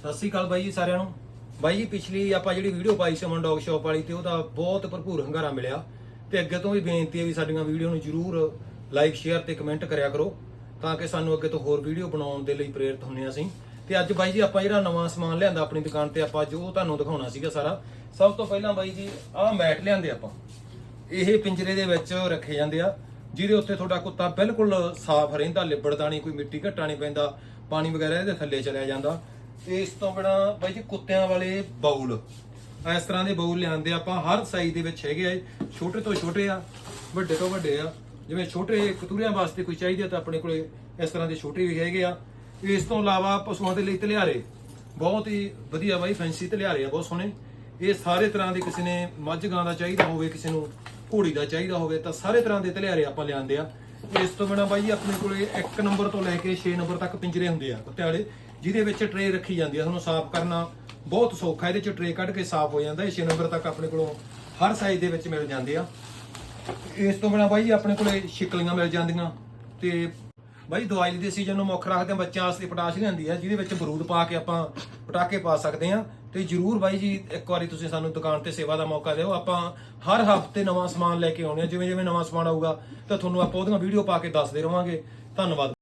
ਸਤਿ ਸ੍ਰੀ ਅਕਾਲ ਬਾਈ ਜੀ ਸਾਰਿਆਂ ਨੂੰ। ਬਾਈ ਜੀ, ਪਿਛਲੀ ਆਪਾਂ ਜਿਹੜੀ ਵੀਡੀਓ ਪਾਈ ਸੀ ਅਮਨ ਡੌਗ ਸ਼ਾਪ ਵਾਲੀ ਤੇ ਉਹਦਾ ਬਹੁਤ ਭਰਪੂਰ ਹੰਗਾਰਾ ਮਿਲਿਆ। ਤੇ ਅੱਗੇ ਤੋਂ ਵੀ ਬੇਨਤੀ ਹੈ ਵੀ ਸਾਡੀਆਂ ਵੀਡੀਓ ਨੂੰ ਜਰੂਰ ਲਾਈਕ ਸ਼ੇਅਰ ਤੇ ਕਮੈਂਟ ਕਰਿਆ ਕਰੋ ਤਾਂ ਕਿ ਸਾਨੂੰ ਅੱਗੇ ਤੋਂ ਹੋਰ ਵੀਡੀਓ ਬਣਾਉਣ ਦੇ ਲਈ ਪ੍ਰੇਰਿਤ ਹੁੰਨੇ ਅਸੀਂ। ਤੇ ਅੱਜ ਬਾਈ ਜੀ, ਆਪਾਂ ਜਿਹੜਾ ਨਵਾਂ ਸਮਾਨ ਲਿਆਂਦਾ ਆਪਣੀ ਦੁਕਾਨ ਤੇ ਆਪਾਂ ਜੋ ਤੁਹਾਨੂੰ ਦਿਖਾਉਣਾ ਸੀਗਾ ਸਾਰਾ। ਸਭ ਤੋਂ ਪਹਿਲਾਂ ਬਾਈ ਜੀ, ਆਹ ਮੈਟ ਲਿਆਂਦੇ ਆਪਾਂ। ਇਹ ਪਿੰਜਰੇ ਦੇ ਵਿੱਚ ਰੱਖੇ ਜਾਂਦੇ ਆ, ਜਿਹਦੇ ਉੱਤੇ ਤੁਹਾਡਾ ਕੁੱਤਾ ਬਿਲਕੁਲ ਸਾਫ਼ ਰਹਿੰਦਾ, ਲਿਬੜਦਾ ਨਹੀਂ, ਕੋਈ ਮਿੱਟੀ ਘੱਟਾ ਨਹੀਂ ਪੈਂਦਾ, ਪਾਣੀ ਵਗੈਰਾ ਇਹਦੇ ਥੱਲੇ ਚਲਿਆ ਜਾਂਦਾ। ਤੇ ਇਸ ਤੋਂ ਬਿਨਾ ਬਾਈ ਜੀ ਕੁੱਤਿਆਂ ਵਾਲੇ ਬਾਉਲ ਇਸ ਤਰ੍ਹਾਂ ਦੇ ਬਾਉਲ ਲਿਆਂਦੇ ਆਪਾਂ, ਹਰ ਸਾਈਜ਼ ਦੇ ਵਿੱਚ ਹੈਗੇ ਆ ਛੋਟੇ ਤੋਂ ਛੋਟੇ ਆ, ਵੱਡੇ ਤੋਂ ਵੱਡੇ ਆ। ਜਿਵੇਂ ਛੋਟੇ ਕਤੂਰਿਆਂ ਵਾਸਤੇ ਕੋਈ ਚਾਹੀਦਾ ਤਾਂ ਆਪਣੇ ਕੋਲੇ ਇਸ ਤਰ੍ਹਾਂ ਦੇ ਛੋਟੇ ਵੀ ਹੈਗੇ ਆ। ਇਸ ਤੋਂ ਇਲਾਵਾ ਪਸ਼ੂਆਂ ਦੇ ਲਈ ਤਲਿਆਰੇ। ਬਹੁਤ ਹੀ ਵਧੀਆ ਬਾਈ ਫੈਂਸੀ ਤਲਿਆਰੇ ਆ, ਬਹੁਤ ਸੋਹਣੇ। ਇਹ ਸਾਰੇ ਤਰ੍ਹਾਂ ਦੇ ਕਿਸੇ ਨੇ ਮੱਝ ਗਾਂ ਦਾ ਚਾਹੀਦਾ ਹੋਵੇ, ਕਿਸੇ ਨੂੰ ਘੋੜੀ ਦਾ ਚਾਹੀਦਾ ਹੋਵੇ, ਤਾਂ ਸਾਰੇ ਤਰ੍ਹਾਂ ਦੇ ਤਲਿਆਰੇ ਆਪਾਂ ਲਿਆਂਦੇ ਆ। ਇਸ ਤੋਂ ਬਿਨਾ ਬਾਈ ਆਪਣੇ ਕੋਲੇ 1 ਨੰਬਰ ਤੋਂ ਲੈ ਕੇ 6 ਨੰਬਰ ਤੱਕ ਪਿੰਜਰੇ ਹੁੰਦੇ ਆ ਕੁੱਤੇ ਵਾਲੇ। ਜਿਹਦੇ ਵਿੱਚ ਟਰੇ ਰੱਖੀ ਜਾਂਦੀ ਹੈ ਤੁਹਾਨੂੰ ਸਾਫ਼ ਕਰਨਾ ਬਹੁਤ ਸੌਖਾ, ਇਹਦੇ ਚ ਟਰੇ ਕੱਢ ਕੇ ਸਾਫ਼ ਹੋ ਜਾਂਦਾ, ਇਹ 6 ਨੰਬਰ ਤੱਕ ਆਪਣੇ ਕੋਲੋਂ ਹਰ ਸਾਈਜ਼ ਦੇ ਵਿੱਚ ਮਿਲ ਜਾਂਦੇ ਆ। ਇਸ ਤੋਂ ਬਿਨਾ ਬਾਈ ਜੀ ਆਪਣੇ ਕੋਲੇ ਛਿਕਲੀਆਂ ਮਿਲ ਜਾਂਦੀਆਂ ਤੇ ਬਾਈ ਦਵਾਈ ਦੇ ਸੀਜ਼ਨ ਨੂੰ ਮੁੱਖ ਰੱਖਦੇ ਆ, ਬੱਚਿਆਂ ਵਾਸਤੇ ਪਟਾਸ਼ ਲਿਆਂਦੀ ਆ, ਜਿਹਦੇ ਵਿੱਚ ਬਰੂਦ ਪਾ ਕੇ ਆਪਾਂ ਪਟਾਕੇ ਪਾ ਸਕਦੇ ਆ। ਤੇ ਜਰੂਰ ਬਾਈ ਜੀ, ਇੱਕ ਵਾਰੀ ਤੁਸੀਂ ਸਾਨੂੰ ਦੁਕਾਨ ਤੇ ਸੇਵਾ ਦਾ ਮੌਕਾ ਦਿਓ, ਆਪਾਂ ਹਰ ਹਫ਼ਤੇ ਨਵਾਂ ਸਮਾਨ ਲੈ ਕੇ ਆਉਣੇ ਆ ਜਿਵੇਂ ਜਿਵੇਂ ਨਵਾਂ ਸਮਾਨ ਆਊਗਾ, ਤਾਂ ਤੁਹਾਨੂੰ ਆਪਾਂ ਉਹਦੀਆਂ ਵੀਡੀਓ ਪਾ ਕੇ ਦੱਸਦੇ ਰਵਾਂਗੇ। ਧੰਨਵਾਦ।